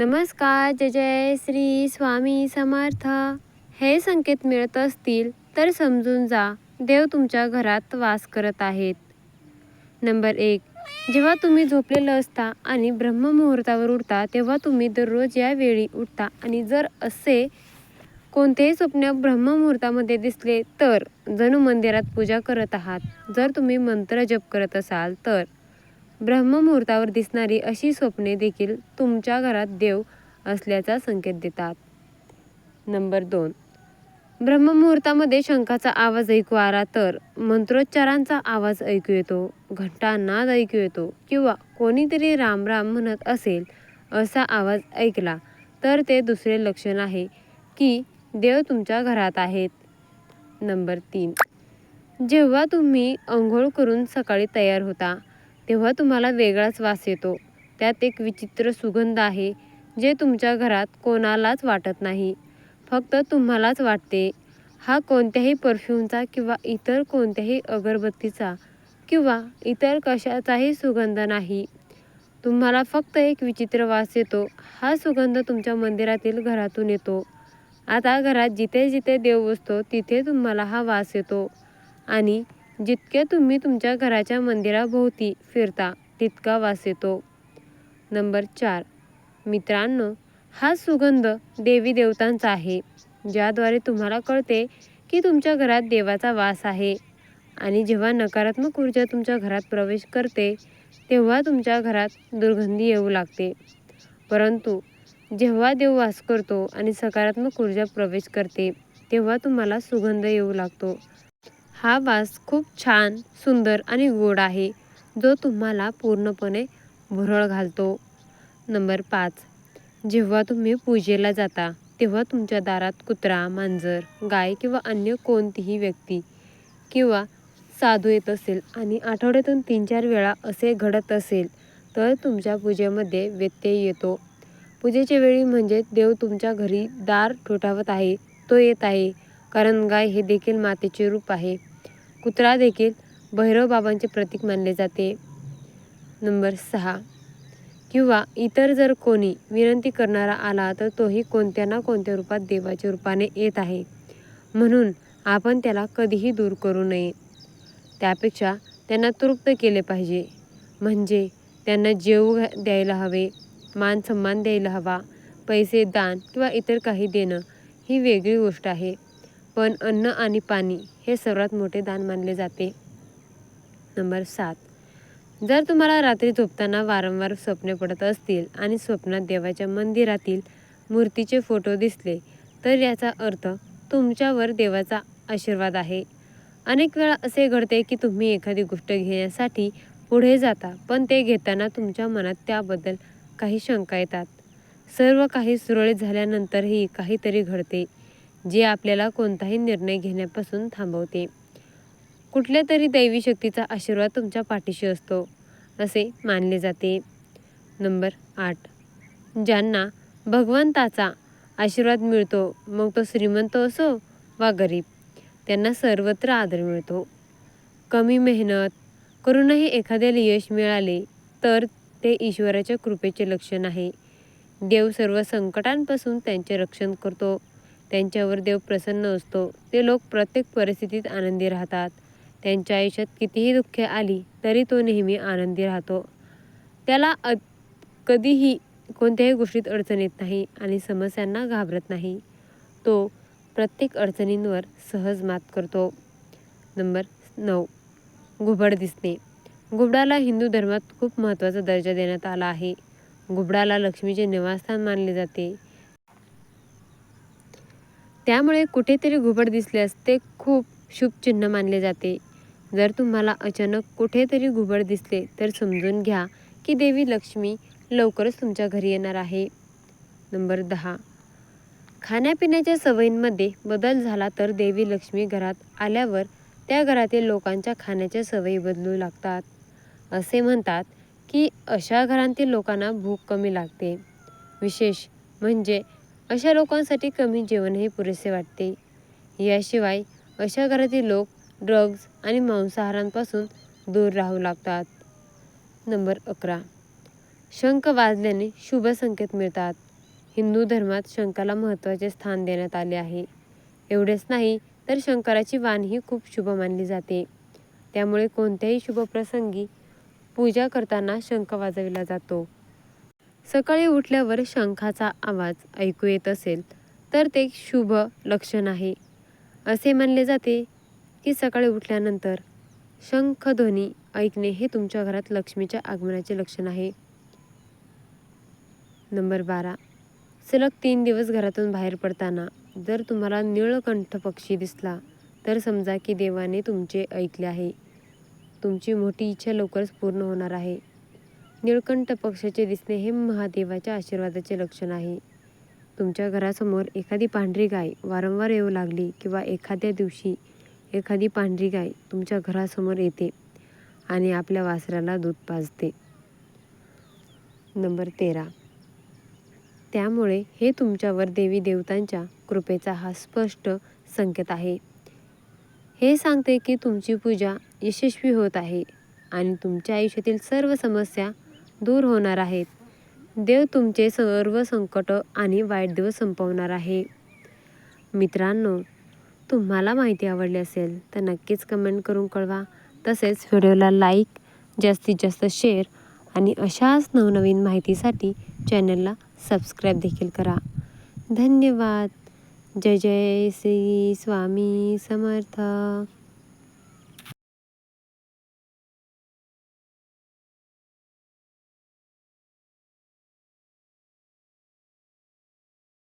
नमस्कार जय जय श्री स्वामी समर्थ. हे संकेत मिळत असतील तर समजून जा देव तुमच्या घरात वास करत आहेत. नंबर एक जेव्हा तुम्ही झोपलेलं असता आणि ब्रह्ममुहूर्तावर उठता तेव्हा तुम्ही दररोज या वेळी उठता. आणि जर असे कोणतेही स्वप्न ब्रह्ममुहूर्तामध्ये दिसले तर जणू मंदिरात पूजा करत आहात. जर तुम्ही मंत्र जप करत असाल तर ब्रह्ममुहूर्तावर दिसणारी अशी स्वप्ने देखील तुमच्या घरात देव असल्याचा संकेत देतात. नंबर दोन. ब्रह्ममुहूर्तामध्ये शंखाचा आवाज ऐकू आला तर मंत्रोच्चारांचा आवाज ऐकू येतो घंटा नाद ऐकू येतो किंवा कोणीतरी राम राम म्हणत असेल असा आवाज ऐकला तर ते दुसरे लक्षण आहे की देव तुमच्या घरात आहेत. नंबर तीन. जेव्हा तुम्ही अंघोळ करून सकाळी तयार होता तेव्हा तुम्हाला वेगळाच वास येतो. त्यात एक विचित्र सुगंध आहे जे तुमच्या घरात कोणालाच वाटत नाही. फक्त तुम्हालाच वाटते हा कोणत्याही परफ्यूमचा किंवा इतर कोणत्याही अगरबत्तीचा किंवा इतर कशाचाही सुगंध नाही. तुम्हाला फक्त एक विचित्र वास येतो हा सुगंध तुमच्या मंदिरातील घरातून येतो. आता घरात जिथे जिथे देव बसतो तिथे तुम्हाला हा वास येतो. आणि जितके तुम्ही तुमच्या घराच्या मंदिराभोवती फिरता तितका वास येतो. नंबर चार. मित्रांनो हा सुगंध देवी देवतांचा आहे ज्याद्वारे तुम्हाला कळते की तुमच्या घरात देवाचा वास आहे. आणि जेव्हा नकारात्मक ऊर्जा तुमच्या घरात प्रवेश करते तेव्हा तुमच्या घरात दुर्गंधी येऊ लागते. परंतु जेव्हा देव वास करतो आणि सकारात्मक ऊर्जा प्रवेश करते तेव्हा तुम्हाला सुगंध येऊ लागतो. हा वास खूप छान सुंदर आणि गोड आहे जो तुम्हाला पूर्णपणे भुरळ घालतो. नंबर पाच. जेव्हा तुम्ही पूजेला जाता तेव्हा तुमच्या दारात कुत्रा मांजर गाय किंवा अन्य कोणतीही व्यक्ती किंवा साधू येत असेल आणि आठवड्यातून तीन चार वेळा असे घडत असेल तर तुमच्या पूजेमध्ये व्यत्यय येतो. पूजेच्या वेळी म्हणजे देव तुमच्या घरी दार ठोठावत आहे तो येत आहे. कारण गाय हे देखील मातेचे रूप आहे. कुत्रा देखील भैरवबाबांचे प्रतीक मानले जाते. नंबर सहा. किंवा इतर जर कोणी विनंती करणारा आला तर तोही कोणत्या ना कोणत्या रूपात देवाच्या रूपाने येत आहे. म्हणून आपण त्याला कधीही दूर करू नये. त्यापेक्षा त्यांना तृप्त केले पाहिजे. म्हणजे त्यांना जेवू द्यायला हवे मान सन्मान द्यायला हवा पैसे दान किंवा इतर काही देणं ही वेगळी गोष्ट आहे. पण अन्न आणि पाणी हे सर्वात मोठे दान मानले जाते. नंबर सात. जर तुम्हाला रात्री झोपताना वारंवार स्वप्ने पडत असतील आणि स्वप्नात देवाच्या मंदिरातील मूर्तीचे फोटो दिसले तर याचा अर्थ तुमच्यावर देवाचा आशीर्वाद आहे. अनेक वेळा असे घडते की तुम्ही एखादी गोष्ट घेण्यासाठी पुढे जाता पण ते घेताना तुमच्या मनात त्याबद्दल काही शंका येतात. सर्व काही सुरळीत झाल्यानंतरही काहीतरी घडते. जे आपल्याला कोणताही निर्णय घेण्यापासून थांबवते. कुठल्या तरी दैवी शक्तीचा आशीर्वाद तुमच्या पाठीशी असतो असे मानले जाते. नंबर आठ. ज्यांना भगवंताचा आशीर्वाद मिळतो मग तो श्रीमंत असो वा गरीब त्यांना सर्वत्र आदर मिळतो. कमी मेहनत करूनही एखाद्याला यश मिळाले तर ते ईश्वराच्या कृपेचे लक्षण आहे. देव सर्व संकटांपासून त्यांचे रक्षण करतो. त्यांच्यावर देव प्रसन्न असतो. ते लोक प्रत्येक परिस्थितीत आनंदी राहतात. त्यांच्या आयुष्यात कितीही दुःखे आली तरी तो नेहमी आनंदी राहतो. त्याला अ कधीही कोणत्याही गोष्टीत अडचण येत नाही आणि समस्यांना घाबरत नाही. तो प्रत्येक अडचणींवर सहज मात करतो. नंबर नऊ. घुबड दिसणे. घुबडाला हिंदू धर्मात खूप महत्त्वाचा दर्जा देण्यात आला आहे. घुबडाला लक्ष्मीचे निवासस्थान मानले जाते. त्यामुळे कुठेतरी घुबड दिसल्यास ते खूप शुभ चिन्ह मानले जाते. जर तुम्हाला अचानक कुठेतरी घुबड दिसले तर समजून घ्या की देवी लक्ष्मी लवकरच तुमच्या घरी येणार आहे. नंबर दहा. खाण्यापिण्याच्या सवयींमध्ये बदल झाला तर देवी लक्ष्मी घरात आल्यावर त्या घरातील लोकांच्या खाण्याच्या सवयी बदलू लागतात. असे म्हणतात की अशा घरांतील लोकांना भूक कमी लागते. विशेष म्हणजे अशा लोकांसाठी कमी जेवणही पुरेसे वाटते. याशिवाय अशा घरातील लोक ड्रग्ज आणि मांसाहारांपासून दूर राहू लागतात. नंबर अकरा. शंख वाजल्याने शुभ संकेत मिळतात. हिंदू धर्मात शंखाला महत्त्वाचे स्थान देण्यात आले आहे. एवढेच नाही तर शंकराची वाणही खूप शुभ मानली जाते. त्यामुळे कोणत्याही शुभ प्रसंगी पूजा करताना शंख वाजविला जातो. सकाळी उठल्यावर शंखाचा आवाज ऐकू येत असेल तर ते शुभ लक्षण आहे. असे मानले जाते की सकाळी उठल्यानंतर शंखध्वनी ऐकणे हे तुमच्या घरात लक्ष्मीच्या आगमनाचे लक्षण आहे. नंबर बारा. सलग तीन दिवस घरातून बाहेर पडताना जर तुम्हाला निळकंठ पक्षी दिसला तर समजा की देवाने तुमचे ऐकले आहे. तुमची मोठी इच्छा लवकरच पूर्ण होणार आहे. निळकंठ पक्षाचे दिसणे हे महादेवाच्या आशीर्वादाचे लक्षण आहे. तुमच्या घरासमोर एखादी पांढरी गाय वारंवार येऊ लागली किंवा एखाद्या दिवशी एखादी पांढरी गाय तुमच्या घरासमोर येते आणि आपल्या वासराला दूध पाजते. नंबर तेरा. त्यामुळे हे तुमच्यावर देवी देवतांच्या कृपेचा हा स्पष्ट संकेत आहे. हे सांगते की तुमची पूजा यशस्वी होत आहे आणि तुमच्या आयुष्यातील सर्व समस्या दूर होणार आहेत. देव तुमचे सर्व संकट आणि वाईट दिवस संपवणार आहे. मित्रांनो तुम्हाला माहिती आवडली असेल तर नक्कीच कमेंट करून कळवा. तसेच व्हिडिओला लाईक जास्तीत जास्त शेअर आणि अशाच नवनवीन माहितीसाठी चॅनलला सबस्क्राईब देखील करा. धन्यवाद. जय जय श्री स्वामी समर्थ.